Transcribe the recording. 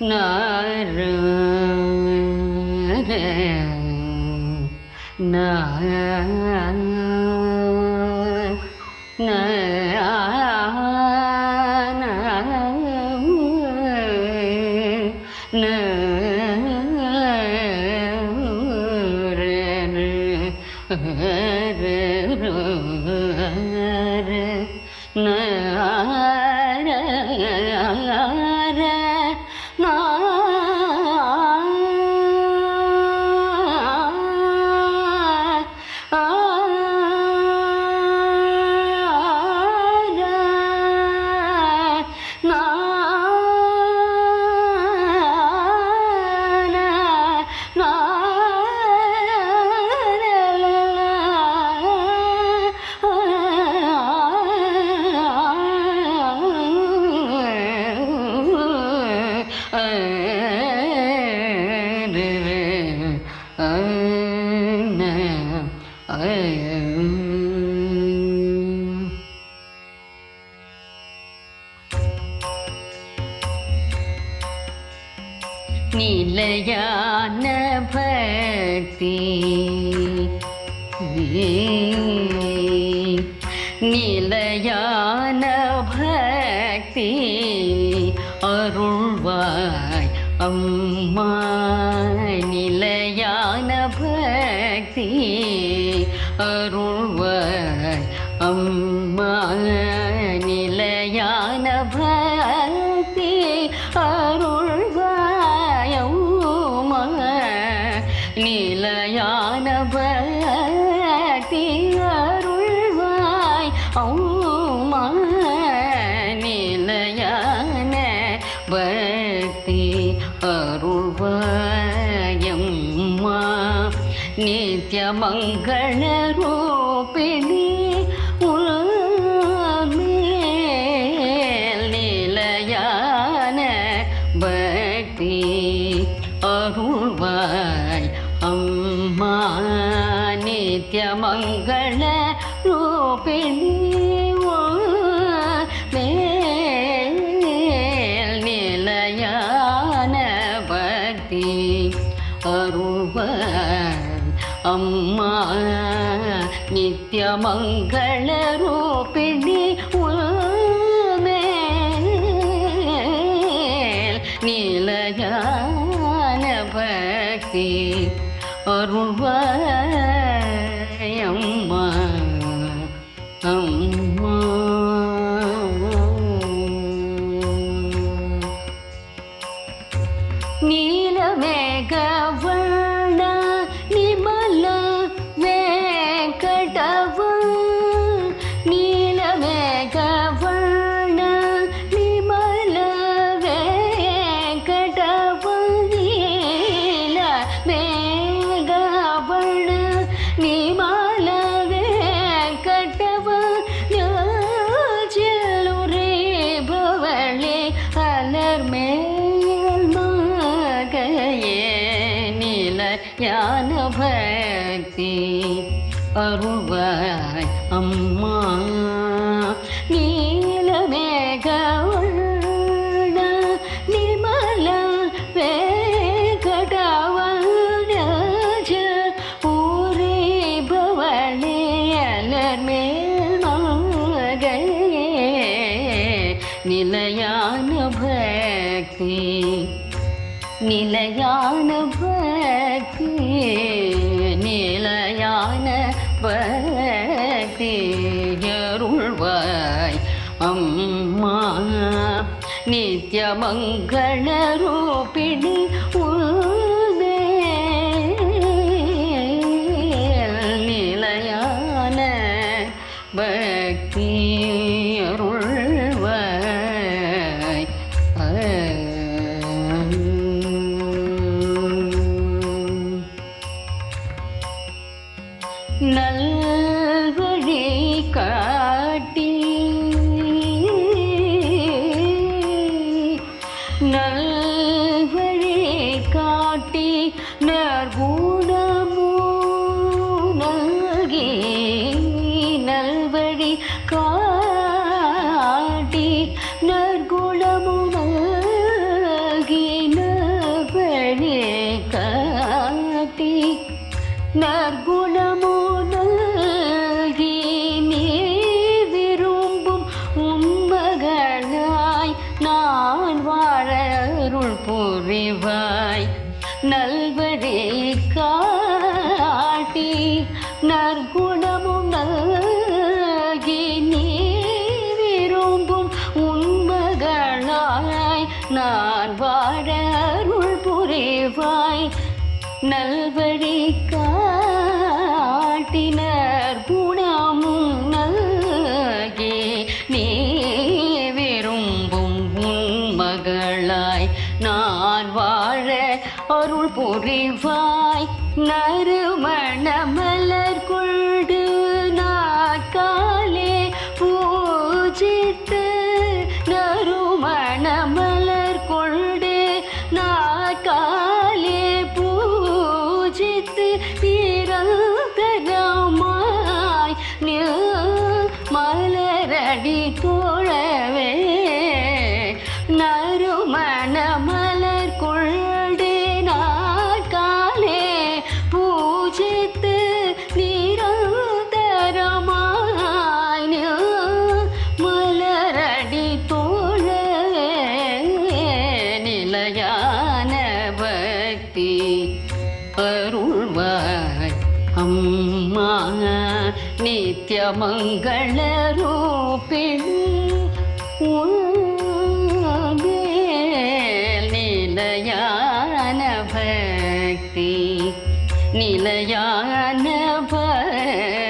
നാരായണ നാരായണ நிலையான பக்தி. நிலையான பக்தி. அருள்வாய் அம்மா. நிலையான பக்தி. அருள்வாய் அம்மா. நிலையான அருள்வாய். அம்மா நிலையான பக்தி அருள்வாயம்மா நித்ய மங்கள ரூபிணி நிலையான பக்தி அருள்வாய். மங்கள ரூபிணி மேல் நிலையான பக்தி அருள்வாய் அம்மா நித்திய மங்கள ரூபிணி உள்மேல் நிலையான பக்தி அருள்வாய் அம்மா ജ്ഞാനഭക്തി അറുവാൻ അമ്മ. നിലയാണ് ഭക്തി നിലയാണ് ഭ பக்தி அம்மா நித்யமங்கள ரூபிணி நல்வழி காட்டி நல்வழி காட்டி நற்குணமோ நல்கி நல்வழி காட்டி நற்குணமோ நல்கி நல்வழி காட்டி நற்குணமோ புரிவாய் நல்வரே காட்டி நற்குணமும் நல்கி நீ விரும்பும் உண்மகளாய் நான் வாழ அருள் புரிவாய். நல்வழி கா மகளாய் நான் வாழ அருள் புரிவாய். நறுமண மலர் கொண்டு நாட்காலே பூஜித்து நறுமண மலர் கொண்டு நாட்காலே பூஜித்து நிரந்தரமாய் நில். மலரடி தோழவே நித்தியமங்கள ரூபிணி நிலையான பக்தி நிலையான பக்தி